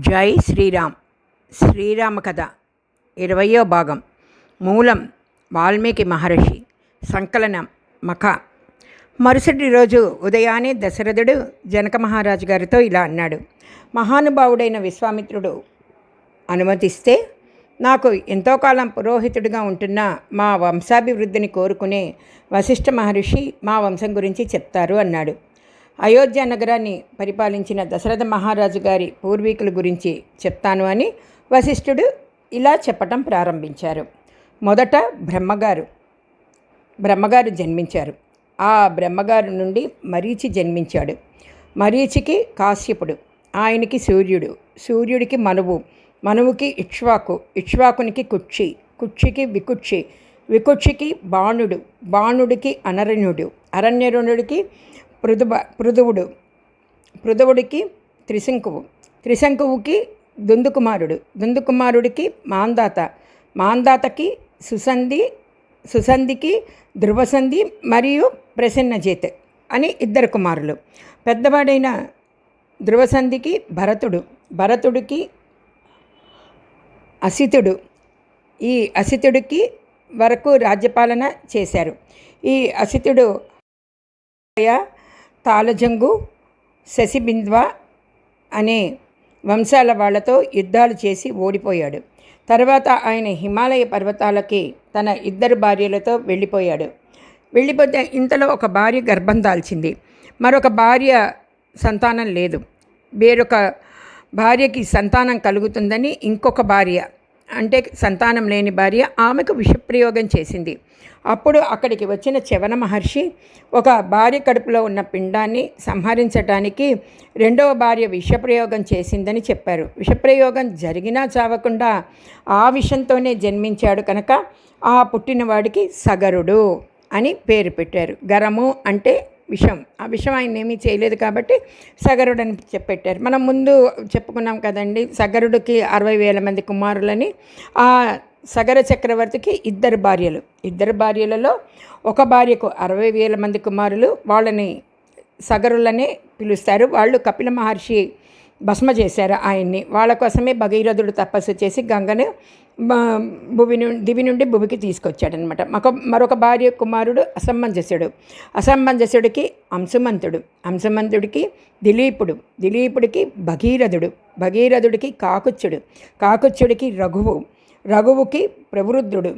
జై శ్రీరామ్. శ్రీరామ కథ ఇరవయో భాగం. మూలం వాల్మీకి మహర్షి. సంకలనం మఖ. మరుసటి రోజు ఉదయాన్నే దశరథుడు జనక మహారాజు గారితో ఇలా అన్నాడు. మహానుభావుడైన విశ్వామిత్రుడు అనుమతిస్తే నాకు ఎంతో కాలం పురోహితుడిగా ఉంటున్న మా వంశాభివృద్ధిని కోరుకునే వశిష్ఠ మహర్షి మా వంశం గురించి చెప్తారు అన్నాడు. అయోధ్య నగరాన్ని పరిపాలించిన దశరథ మహారాజు గారి పూర్వీకుల గురించి చెప్తాను అని వశిష్ఠుడు ఇలా చెప్పటం ప్రారంభించారు. మొదట బ్రహ్మగారు బ్రహ్మగారు జన్మించారు. ఆ బ్రహ్మగారు నుండి మరీచి జన్మించాడు. మరీచికి కాశ్యపుడు ఆయనకి సూర్యుడు సూర్యుడికి మనువు మనువుకి ఇక్ష్వాకు ఇక్ష్వాకునికి కుక్షి కుక్షికి వికుక్షి వికుక్షికి బాణుడు బాణుడికి అనరణ్యుడు అరణ్యరుణుడికి పృథుబ పృథువుడు పృథువుడికి త్రిశంకువు. త్రిశంకువుకి దుందుకుమారుడు. దుందుకుమారుడికి మాందాత. మాందాతకి సుసంధి సుసంధికి ధ్రువసంధి మరియు ప్రసన్నజేత్ అని ఇద్దరు కుమారులు. పెద్దవాడైన ధ్రువసంధికి భరతుడు. భరతుడికి అసితుడు. ఈ అసితుడికి వరకు రాజ్యపాలన చేశారు. ఈ అసితుడు తాళజంగు శశిబింద్వ అనే వంశాల వాళ్ళతో యుద్ధాలు చేసి ఓడిపోయాడు. తర్వాత ఆయన హిమాలయ పర్వతాలకి తన ఇద్దరు భార్యలతో వెళ్ళిపోయాడు. వెళ్ళిపోతే ఇంతలో ఒక భార్య గర్భం దాల్చింది. మరొక భార్య సంతానం లేదు. వేరొక భార్యకి సంతానం కలుగుతుందని ఇంకొక భార్య అంటే సంతానం లేని భార్య ఆమెకు విషప్రయోగం చేసింది. అప్పుడు అక్కడికి వచ్చిన చవన మహర్షి ఒక భార్య కడుపులో ఉన్న పిండాన్ని సంహరించటానికి రెండవ భార్య విషప్రయోగం చేసిందని చెప్పారు. విషప్రయోగం జరిగినా చావకుండా ఆ విషంతోనే జన్మించాడు కనుక ఆ పుట్టినవాడికి సగరుడు అని పేరు పెట్టారు. గరము అంటే విషం ఆ విషం ఆయన ఏమీ చేయలేదు కాబట్టి సగరుడు అని చెప్పెట్టారు. మనం ముందు చెప్పుకున్నాం కదండి సగరుడికి అరవై వేల మంది కుమారులని ఆ సగర చక్రవర్తికి ఇద్దరు భార్యలు. ఇద్దరు భార్యలలో ఒక భార్యకు అరవై వేల మంది కుమారులు వాళ్ళని సగరులనే పిలుస్తారు. వాళ్ళు కపిల మహర్షి భస్మ చేశారు ఆయన్ని. వాళ్ళ కోసమే భగీరథుడు తపస్సు చేసి గంగను భువి నుండి దివి నుండి భువికి తీసుకొచ్చాడనమాట మరొక మరొక భార్య కుమారుడు అసంబంజసుడు అసంబంజసుడికి అంశుమంతుడు. అంశమంతుడికి దిలీపుడు. దిలీపుడికి భగీరథుడు. భగీరథుడికి కాకుచ్చుడు. కాకుచ్చుడికి రఘువు. రఘువుకి ప్రవృద్ధుడు.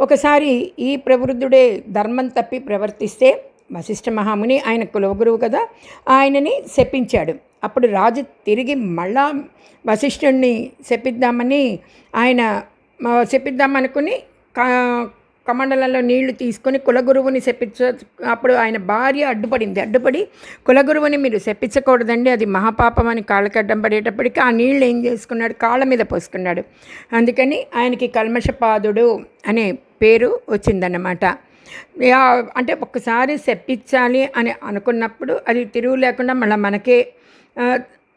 ఒకసారి ఈ ప్రవృద్ధుడే ధర్మం తప్పి ప్రవర్తిస్తే వశిష్ఠ మహాముని ఆయన కులగురువు కదా ఆయనని శపించాడు. అప్పుడు రాజు తిరిగి మళ్ళా వశిష్ఠుణ్ణి శపిద్దామని ఆయన శపిద్దామనుకుని కమండలంలో నీళ్ళు తీసుకొని కులగురువుని శపించ అప్పుడు ఆయన భార్య అడ్డుపడింది. అడ్డుపడి కులగురువుని మీరు శపించకూడదండి అది మహాపాపం అని కాళ్ళకడ్డం పడేటప్పటికి ఆ నీళ్ళు ఏం చేసుకున్నాడు? కాళ్ళ మీద పోసుకున్నాడు. అందుకని ఆయనకి కల్మషపాదుడు అనే పేరు వచ్చిందన్నమాట. అంటే ఒక్కసారి చెప్పించాలి అని అనుకున్నప్పుడు అది తిరుగు లేకుండా మళ్ళీ మనకే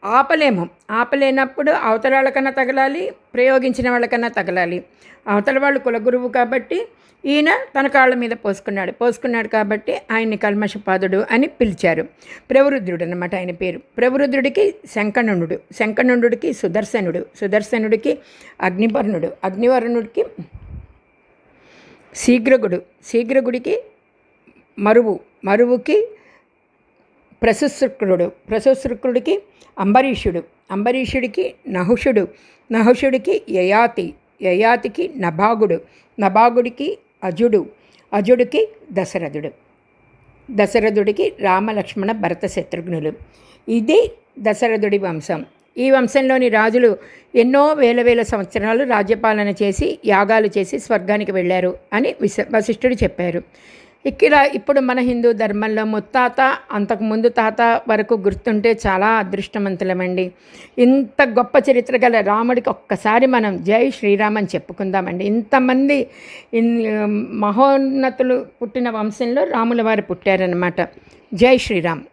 ఆపలేము. ఆపలేనప్పుడు అవతల వాళ్ళకన్నా తగలాలి ప్రయోగించిన వాళ్ళకన్నా తగలాలి. అవతల వాళ్ళు కులగురువు కాబట్టి ఈయన తన కాళ్ళ మీద పోసుకున్నాడు. పోసుకున్నాడు కాబట్టి ఆయన్ని కల్మషపాదుడు అని పిలిచారు. ప్రవృద్ధుడు అనమాట ఆయన పేరు. ప్రవృద్ధుడికి శంకణుడు శంకణుడికి సుదర్శనుడు సుదర్శనుడికి అగ్నివర్ణుడు. అగ్నివర్ణుడికి శీఘ్రగుడు శీఘ్రగుడికి మరువు మరువుకి ప్రశుశ్రుకుడు ప్రశుశ్రుకుడికి అంబరీషుడు అంబరీషుడికి నహుషుడు నహుషుడికి యయాతి యయాతికి నభాగుడు నభాగుడికి అజుడు అజుడికి దశరథుడు దశరథుడికి రామలక్ష్మణ భరత శత్రుఘ్నులు ఇది దశరథుడి వంశం. ఈ వంశంలోని రాజులు ఎన్నో వేల వేల సంవత్సరాలు రాజ్యపాలన చేసి యాగాలు చేసి స్వర్గానికి వెళ్ళారు అని విశ వశిష్ఠుడు చెప్పారు. ఇక్కడ ఇప్పుడు మన హిందూ ధర్మంలో ముత్తాత అంతకుముందు తాత వరకు గుర్తుంటే చాలా అదృష్టవంతులమండి. ఇంత గొప్ప చరిత్ర గల రాముడికి ఒక్కసారి మనం జై శ్రీరామ్ అని చెప్పుకుందామండి. ఇంతమంది మహోన్నతులు పుట్టిన వంశంలో రాముల వారు పుట్టారనమాట జై శ్రీరామ్.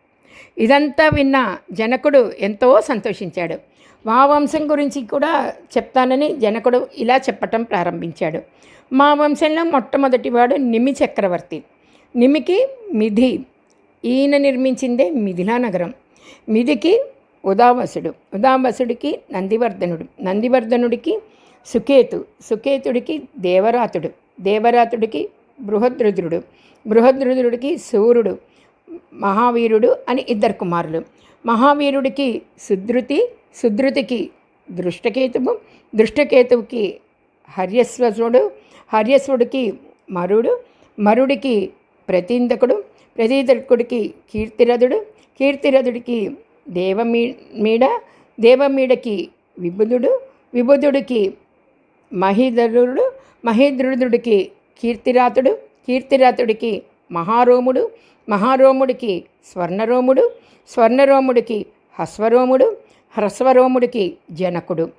ఇదంతా విన్న జనకుడు ఎంతో సంతోషించాడు. మా వంశం గురించి కూడా చెప్తానని జనకుడు ఇలా చెప్పటం ప్రారంభించాడు. మా వంశంలో మొట్టమొదటివాడు నిమి చక్రవర్తి. నిమికి మిధి ఈయన నిర్మించిందే మిథిలా నగరం. మిధికి ఉదావసుడు. ఉదావసుడికి నందివర్ధనుడు. నందివర్ధనుడికి సుకేతు. సుకేతుడికి దేవరాతుడు. దేవరాతుడికి బృహద్రుద్రుడు. బృహద్రుద్రుడికి సూర్యుడు. మహావీరుడు అని ఇద్దరు కుమారులు. మహావీరుడికి సుధృతి సుధృతికి దృష్టకేతువు దృష్టకేతువుకి హర్యశ్వసుడు హర్యస్వుడికి మరుడు మరుడికి ప్రతీందకుడు ప్రతీందకుడికి కీర్తిరథుడు కీర్తిరథుడికి దేవమీ మీడ దేవమీడకి విబుధుడు విబుధుడికి మహిధరుడు మహేంద్రుడికి కీర్తిరాతుడు కీర్తిరాతుడికి మహారోముడు మహారోముడికి స్వర్ణరోముడు స్వర్ణరోముడికి హస్వరోముడు హ్రస్వరోముడికి జనకుడు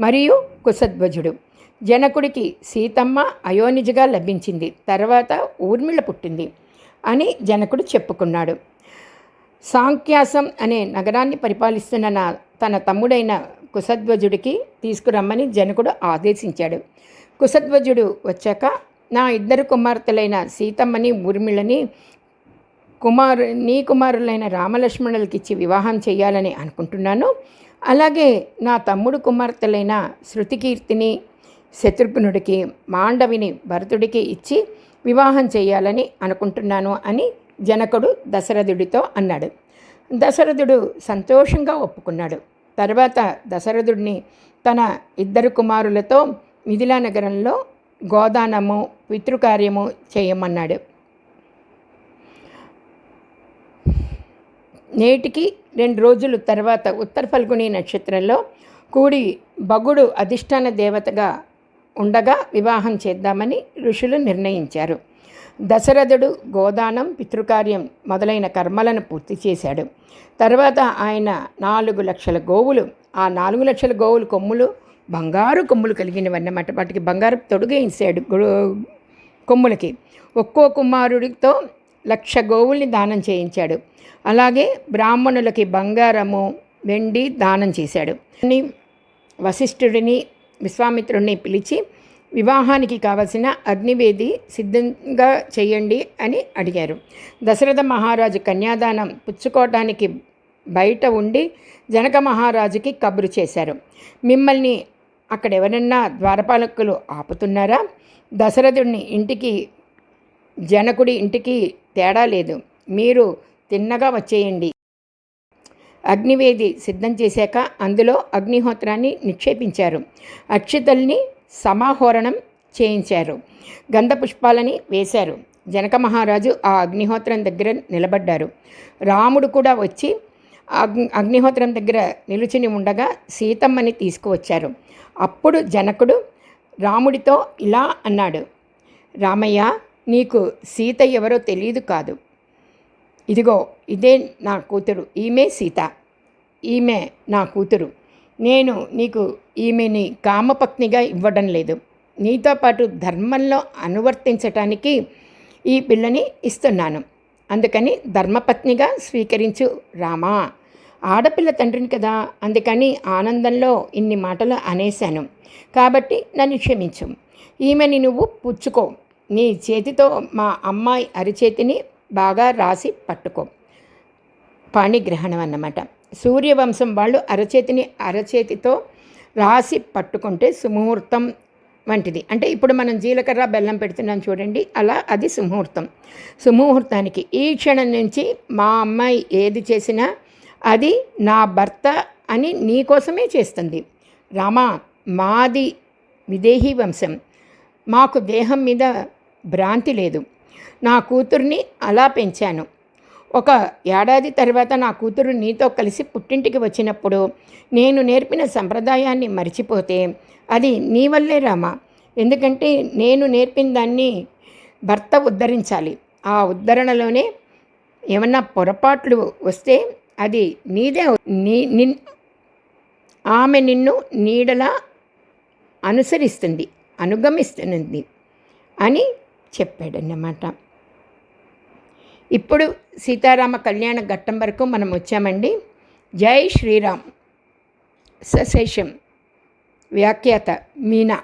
మరియు కుశధ్వజుడు. జనకుడికి సీతమ్మ అయోనిజగా లభించింది తర్వాత ఊర్మిళ పుట్టింది అని జనకుడు చెప్పుకున్నాడు. సాంఖ్యాసం అనే నగరాన్ని పరిపాలిస్తున్న నా తన తమ్ముడైన కుశధ్వజుడికి తీసుకురమ్మని జనకుడు ఆదేశించాడు. కుశధ్వజుడు వచ్చాక నా ఇద్దరు కుమార్తెలైన సీతమ్మని ఊర్మిళని కుమారు నీ కుమారులైన రామలక్ష్మణులకి ఇచ్చి వివాహం చేయాలని అనుకుంటున్నాను. అలాగే నా తమ్ముడు కుమార్తెలైన శృతికీర్తిని శత్రుఘ్నుడికి మాండవిని భరతుడికి ఇచ్చి వివాహం చేయాలని అనుకుంటున్నాను అని జనకుడు దశరథుడితో అన్నాడు. దశరథుడు సంతోషంగా ఒప్పుకున్నాడు. తర్వాత దశరథుడిని తన ఇద్దరు కుమారులతో మిథిలా నగరంలో గోదానము పితృకార్యము చేయమన్నాడు. నేటికి రెండు రోజుల తర్వాత ఉత్తర ఫల్గుని నక్షత్రంలో కూడి భగుడు అధిష్టాన దేవతగా ఉండగా వివాహం చేద్దామని ఋషులు నిర్ణయించారు. దశరథుడు గోదానం పితృకార్యం మొదలైన కర్మలను పూర్తి చేశాడు. తర్వాత ఆయన నాలుగు లక్షల గోవులు ఆ నాలుగు లక్షల గోవులు కొమ్ములు బంగారు కొమ్ములు కలిగినవన్నమాట. వాటికి బంగారు తొడుగేసాడు కొమ్ములకి. ఒక్కో కుమారుడితో లక్ష గోవుల్ని దానం చేయించాడు. అలాగే బ్రాహ్మణులకి బంగారము వెండి దానం చేశాడు. వశిష్ఠుడిని విశ్వామిత్రుడిని పిలిచి వివాహానికి కావలసిన అగ్నివేది సిద్ధంగా చేయండి అని అడిగారు. దశరథ మహారాజు కన్యాదానం పుచ్చుకోవటానికి బయట ఉండి జనక మహారాజుకి కబురు చేశారు. మిమ్మల్ని అక్కడ ఎవరన్నా ద్వారపాలకులు ఆపుతున్నారా? దశరథుడిని ఇంటికి జనకుడి ఇంటికి తేడా లేదు. మీరు తిన్నగా వచ్చేయండి. అగ్నివేది సిద్ధం చేశాక అందులో అగ్నిహోత్రాన్ని నిక్షేపించారు. అక్షితల్ని సమాహోరణం చేయించారు. గంధ పుష్పాలని వేశారు. జనక మహారాజు ఆ అగ్నిహోత్రం దగ్గర నిలబడ్డారు. రాముడు కూడా వచ్చి అగ్నిహోత్రం దగ్గర నిలుచుని ఉండగా సీతమ్మని తీసుకువచ్చారు. అప్పుడు జనకుడు రాముడితో ఇలా అన్నాడు రామయ్య నీకు సీత ఎవరో తెలియదు కాదు. ఇదిగో ఇదే నా కూతురు ఈమె సీత. ఈమె నా కూతురు. నేను నీకు ఈమెని కామపత్నిగా ఇవ్వడం లేదు. నీతో పాటు ధర్మంలో అనువర్తించటానికి ఈ పిల్లని ఇస్తున్నాను. అందుకని ధర్మపత్నిగా స్వీకరించు రామా. ఆడపిల్ల తండ్రిని కదా అందుకని ఆనందంలో ఇన్ని మాటలు అనేశాను. కాబట్టి నన్ను క్షమించు. ఈమెని నువ్వు పుచ్చుకో. నీ చేతితో మా అమ్మాయి అరిచేతిని బాగా రాసి పట్టుకో. పాణిగ్రహణం అన్నమాట. సూర్యవంశం వాళ్ళు అరచేతిని అరచేతితో రాసి పట్టుకుంటే సుముహూర్తం వంటిది. అంటే ఇప్పుడు మనం జీలకర్ర బెల్లం పెడుతున్నాం చూడండి. అలా అది సుముహూర్తం. సుముహూర్తానికి ఈ క్షణం నుంచి మా అమ్మాయి ఏది చేసినా అది నా భర్త అని నీకోసమే చేస్తుంది. రామా మాది విదేహీ వంశం. మాకు దేహం మీద భ్రాంతి లేదు. నా కూతుర్ని అలా పెంచాను. ఒక ఏడాది తర్వాత నా కూతురు నీతో కలిసి పుట్టింటికి వచ్చినప్పుడు నేను నేర్పిన సంప్రదాయాన్ని మర్చిపోతే అది నీ వల్లే రామా. ఎందుకంటే నేను నేర్పిన దాన్ని భర్త ఉద్ధరించాలి. ఆ ఉద్ధరణలోనే ఏమన్నా పొరపాట్లు వస్తే అది నీదే నీ నిన్ ఆమె నిన్ను నీడలా అనుసరిస్తుంది అనుగమిస్తుంది అని చెప్పాడన్నమాట. ఇప్పుడు సీతారామ కళ్యాణ ఘట్టం వరకు మనం వచ్చామండి. జై శ్రీరామ్. సశేషం. వ్యాఖ్యాత మీనా.